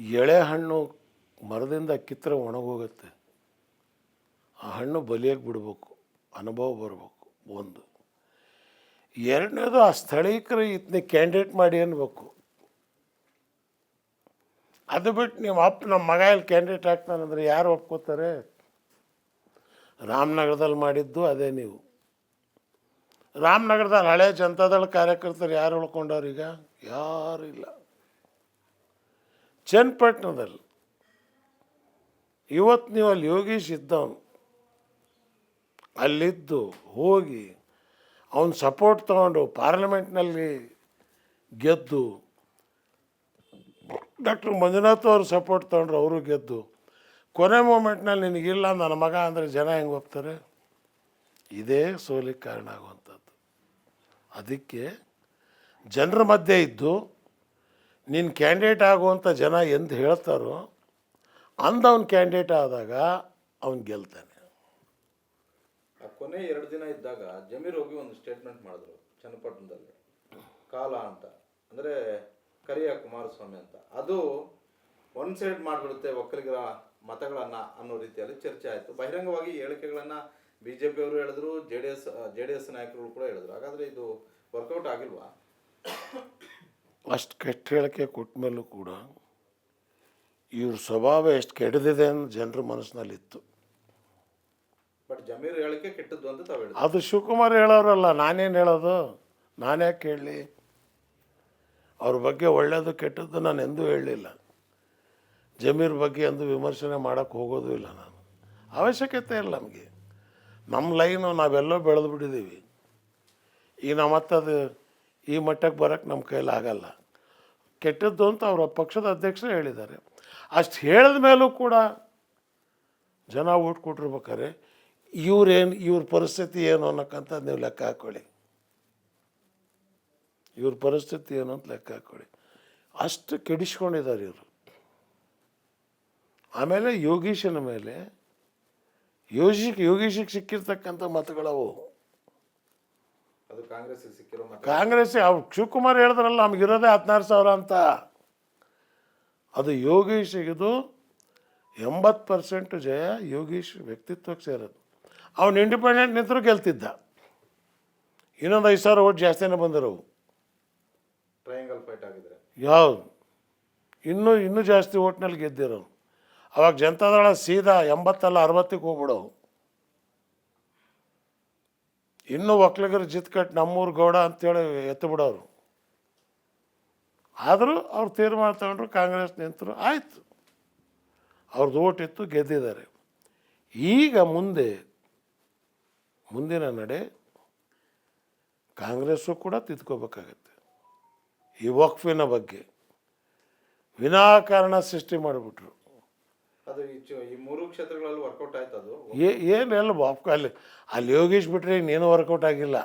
ಎಳೆ ಹಣ್ಣು ಮರದಿಂದ ಕಿತ್ತರೆ ಒಣಗೋಗುತ್ತೆ. ಆ ಹಣ್ಣು ಬಲಿಯಾಗಿ ಬಿಡಬೇಕು, ಅನುಭವ ಬರಬೇಕು, ಒಂದು. ಎರಡನೇದು ಆ ಸ್ಥಳೀಕರು ಇದನ್ನ ಕ್ಯಾಂಡಿಡೇಟ್ ಮಾಡಿ ಅನ್ಬೇಕು. ಅದು ಬಿಟ್ಟು ನೀವು ಅಪ್ಪ ನಮ್ಮ ಮಗ ಇಲ್ಲಿ ಕ್ಯಾಂಡಿಡೇಟ್ ಆಗ್ತಾನಂದ್ರೆ ಯಾರು ಒಪ್ಕೋತಾರೆ? ರಾಮನಗರದಲ್ಲಿ ಮಾಡಿದ್ದು ಅದೇ ನೀವು. ರಾಮನಗರದಲ್ಲಿ ಹಳೆ ಜನತಾದಳ ಕಾರ್ಯಕರ್ತರು ಯಾರು ಉಳ್ಕೊಂಡವ್ರು ಈಗ? ಯಾರು ಇಲ್ಲ. ಚನ್ನಪಟ್ಟಣದಲ್ಲಿ. ಇವತ್ತು ನೀವು ಅಲ್ಲಿ ಯೋಗೀಶ್ ಇದ್ದವನು. ಅಲ್ಲಿದ್ದು ಹೋಗಿ ಅವನ ಸಪೋರ್ಟ್ ತಗೊಂಡು ಪಾರ್ಲಿಮೆಂಟ್ನಲ್ಲಿ ಗೆದ್ದು ಡಾಕ್ಟರ್ ಮಂಜುನಾಥ್ ಅವರು ಸಪೋರ್ಟ್ ತೊಗೊಂಡ್ರು ಅವರು ಗೆದ್ದು. ಕೊನೆ ಮೂಮೆಂಟ್ನಲ್ಲಿ ನಿನಗಿಲ್ಲ ನನ್ನ ಮಗ ಅಂದರೆ ಜನ ಹೆಂಗೆ ಹೋಗ್ತಾರೆ? ಇದೇ ಸೋಲಿಗೆ ಕಾರಣ ಆಗುವಂಥದ್ದು. ಅದಕ್ಕೆ ಜನರ ಮಧ್ಯೆ ಇದ್ದು ನೀನು ಕ್ಯಾಂಡಿಡೇಟ್ ಆಗುವಂಥ ಜನ ಎಂದು ಹೇಳ್ತಾರೋ ಅಂದ ಅವ್ನು ಕ್ಯಾಂಡಿಡೇಟ್ ಆದಾಗ ಅವ್ನು ಗೆಲ್ತಾನೆ. ಕೊನೆ ಎರಡು ದಿನ ಇದ್ದಾಗ ಜಮೀರ್ ಹೋಗಿ ಒಂದು ಸ್ಟೇಟ್ಮೆಂಟ್ ಮಾಡಿದ್ರು ಚನ್ನಪಟ್ಟಣದಲ್ಲಿ. ಕಾಲ ಅಂತ. ಅಂದರೆ ಕರಿಯ ಕುಮಾರಸ್ವಾಮಿ ಅಂತ. ಅದು ಒನ್ ಸೈಡ್ ಮಾಡಿಬಿಡುತ್ತೆ ಒಕ್ಕಲಿಗರ ಮತಗಳನ್ನು ಅನ್ನೋ ರೀತಿಯಲ್ಲಿ ಚರ್ಚೆ ಆಯಿತು. ಬಹಿರಂಗವಾಗಿ ಹೇಳಿಕೆಗಳನ್ನು ಬಿ ಜೆ ಅವರು ಹೇಳಿದ್ರು J D S J D S ನಾಯಕರು ಕೂಡ ಹೇಳಿದ್ರು. ಹಾಗಾದ್ರೆ ಇದು ವರ್ಕೌಟ್ ಆಗಿಲ್ವಾ? ಅಷ್ಟು ಕೆಟ್ಟ ಹೇಳಿಕೆ ಕೊಟ್ಟ ಮೇಲೂ ಕೂಡ ಇವ್ರ ಸ್ವಭಾವ ಎಷ್ಟು ಕೆಡದಿದೆ ಅಂತ ಜನರ ಮನಸ್ಸಿನಲ್ಲಿತ್ತು. ಬಟ್ ಜಮೀರ್ ಹೇಳಿಕೆ ಕೆಟ್ಟದ್ದು ಅಂತ ತಾವು ಹೇಳಿದ್ರು. ಅದು ಶಿವಕುಮಾರ್ ಹೇಳೋರಲ್ಲ ನಾನೇನು ಹೇಳೋದು? ನಾನ್ಯಾಕೆ ಕೇಳಲಿ ಅವ್ರ ಬಗ್ಗೆ ಒಳ್ಳೆಯದು ಕೆಟ್ಟದ್ದು ನಾನು ಎಂದೂ ಹೇಳಲಿಲ್ಲ. ಜಮೀರ್ ಬಗ್ಗೆ ಎಂದು ವಿಮರ್ಶನೆ ಮಾಡೋಕ್ಕೆ ಹೋಗೋದು ಇಲ್ಲ ನಾನು. ಅವಶ್ಯಕತೆ ಇಲ್ಲ ನಮಗೆ. ನಮ್ಮ ಲೈನು ನಾವೆಲ್ಲೋ ಬೆಳೆದು ಬಿಟ್ಟಿದ್ದೀವಿ ಈಗ ನಾವು ಮತ್ತದು ಈ ಮಟ್ಟಕ್ಕೆ ಬರೋಕ್ಕೆ ನಮ್ಮ ಕೈಲಿ ಆಗಲ್ಲ. ಕೆಟ್ಟದ್ದು ಅಂತ ಅವರ ಪಕ್ಷದ ಅಧ್ಯಕ್ಷರು ಹೇಳಿದ್ದಾರೆ. ಅಷ್ಟು ಹೇಳಿದ ಮೇಲೂ ಕೂಡ ಜನ ಓಟ್ ಕೊಟ್ಟಿರ್ಬೇಕಾರೆ ಇವ್ರೇನು, ಇವ್ರ ಪರಿಸ್ಥಿತಿ ಏನು ಅನ್ನೋಕ್ಕಂಥದ್ದು ನೀವು ಲೆಕ್ಕ ಹಾಕ್ಕೊಳ್ಳಿ ಇವ್ರ ಪರಿಸ್ಥಿತಿ ಏನು ಅಂತ ಲೆಕ್ಕ ಹಾಕ್ಕೊಳ್ಳಿ ಅಷ್ಟು ಕೆಡಿಸ್ಕೊಂಡಿದ್ದಾರೆ ಇವರು. ಆಮೇಲೆ ಯೋಗೀಶನ ಮೇಲೆ ಯೋಗಿಶ್ ಯೋಗೀಶಿಗೆ ಸಿಕ್ಕಿರ್ತಕ್ಕಂಥ ಮತಗಳವು ಕಾಂಗ್ರೆಸ್ ಸಿಕ್ಕಿರೋ ಮತ. ಕಾಂಗ್ರೆಸ್ ಅವ್ರು ಶಿವಕುಮಾರ್ ಹೇಳಿದ್ರಲ್ಲ ನಮಗಿರೋದೇ ಹದಿನಾರು ಸಾವಿರ ಅಂತ. ಅದು ಯೋಗೀಶಿಗಿದು ಎಂಬತ್ತು ಪರ್ಸೆಂಟ್ ಜಯ ಯೋಗೀಶ್ ವ್ಯಕ್ತಿತ್ವಕ್ಕೆ ಸೇರೋದು. ಅವನು ಇಂಡಿಪೆಂಡೆಂಟ್ ನಿಂತರೂ ಗೆಲ್ತಿದ್ದ. ಇನ್ನೊಂದು ಐದು ಸಾವಿರ ಓಟ್ ಜಾಸ್ತಿನೇ ಬಂದಿರೋವು ಟ್ರಯಾಂಗಲ್ ಫೈಟ್ ಆಗಿದ್ರೆ. ಯಾವ್ದು? ಇನ್ನೂ ಇನ್ನೂ ಜಾಸ್ತಿ ಓಟ್ನಲ್ಲಿ ಗೆದ್ದಿರೋನು ಅವಾಗ ಜನತಾದಳ ಸೀದಾ ಎಂಬತ್ತಲ್ಲ ಅರವತ್ತಕ್ಕೆ ಹೋಗ್ಬಿಡೋವು. ಇನ್ನೂ ಒಕ್ಕಲಿಗರು ಜಿತ್ಕಟ್ಟು ನಮ್ಮೂರು ಗೌಡ ಅಂತೇಳಿ ಎತ್ತು ಬಿಡೋರು. ಆದರೂ ಅವ್ರು ತೀರ್ಮಾನ ತಗೊಂಡ್ರು ಕಾಂಗ್ರೆಸ್ ನಿಂತರು, ಆಯಿತು. ಅವ್ರದ್ದು ಓಟಿತ್ತು ಗೆದ್ದಿದ್ದಾರೆ. ಈಗ ಮುಂದೆ, ಮುಂದಿನ ನಡೆ ಕಾಂಗ್ರೆಸ್ಸು ಕೂಡ ತಿದ್ಕೋಬೇಕಾಗತ್ತೆ. ಈ ವಕ್ಫಿನ ಬಗ್ಗೆ ವಿನಾಕಾರಣ ಸೃಷ್ಟಿ ಮಾಡಿಬಿಟ್ರು. ಅದು ಈ ಮೂರು ಕ್ಷೇತ್ರಗಳಲ್ಲಿ ವರ್ಕೌಟ್ ಆಯ್ತು ಅದು ಏ ಏನೆಲ್ಲ ವಾಪ್ ಅಲ್ಲಿ ಅಲ್ಲಿ ಯೋಗೀಶ್ ಬಿಟ್ಟರೆ ಇನ್ನೇನು ವರ್ಕೌಟ್ ಆಗಿಲ್ಲ.